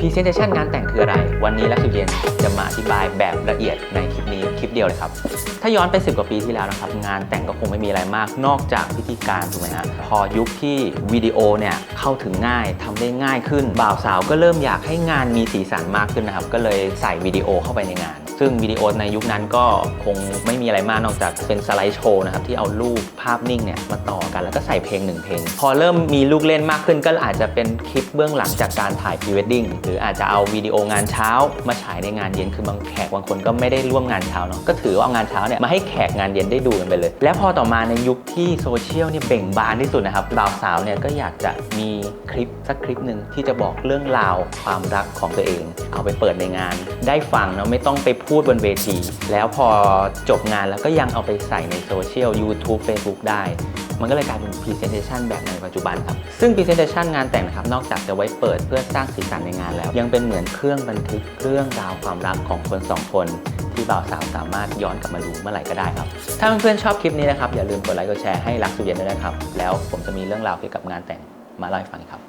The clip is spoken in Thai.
Presentation งานแต่งคืออะไร วันนี้ลักษณ์เย็นจะมาอธิบายแบบละเอียดในคลิปนี้คลิปเดียวเลยครับ ถ้าย้อนไป 10 กว่าปีที่แล้วนะครับ งานแต่งก็คงไม่มีอะไรมาก นอกจากพิธีการถูกไหมฮะพอยุคที่วิดีโอเนี่ยเข้าถึงง่ายทำได้ง่ายขึ้น บ่าวสาวก็เริ่มอยากให้งานมีสีสันมากขึ้นนะครับ ก็เลยใส่วิดีโอเข้าไปในงาน ซึ่งวิดีโอในยุคนั้นก็คงไม่มีอะไรมากนอกจากเป็นสไลด์โชว์นะครับที่เอารูปภาพนิ่งเนี่ยมาต่อกันแล้วก็ใส่เพลงหนึ่งเพลง พอเริ่มมีลูกเล่นมากขึ้นก็อาจจะเป็นคลิปเบื้องหลังจากการถ่ายพรีเวดดิ้งหรืออาจจะเอาวิดีโองานเช้ามาฉายในงานเย็นคือบางแขกบางคนก็ไม่ได้ร่วมงานเช้าเนาะก็ถือว่าเอางานเช้าเนี่ยมาให้แขกงานเย็นได้ดูกันไปเลย แล้วพอต่อมาในยุคที่โซเชียลเนี่ยเบ่งบานที่สุดนะครับบ่าวสาวเนี่ยก็อยากจะมีคลิปสักคลิปหนึ่งที่จะบอกเรื่องราวความรักของตัวเอง เอาไปเปิดในงาน ได้ฟังเนาะไม่ต้องไปพูพูดบนเวที แล้วพอจบงานแล้วก็ยังเอาไปใส่ในโซเชียล YouTube Facebook ได้ มันก็เลยกลายเป็น Presentation แบบในปัจจุบันครับ ซึ่ง Presentation งานแต่งนะครับ นอกจากจะไว้เปิดเพื่อสร้างสีสันในงานแล้ว ยังเป็นเหมือนเครื่องบันทึกเรื่องราวความรักของคนสองคนที่บ่าวสาวสามารถย้อนกลับมาดูเมื่อไหร่ก็ได้ครับ ถ้าเพื่อนๆชอบคลิปนี้นะครับอย่าลืมกดไลค์กดแชร์ให้รักสุเย็นด้วยนะครับแล้วผมจะมีเรื่องราวเกี่ยวกับงานแต่งมาเล่าให้ฟังครับ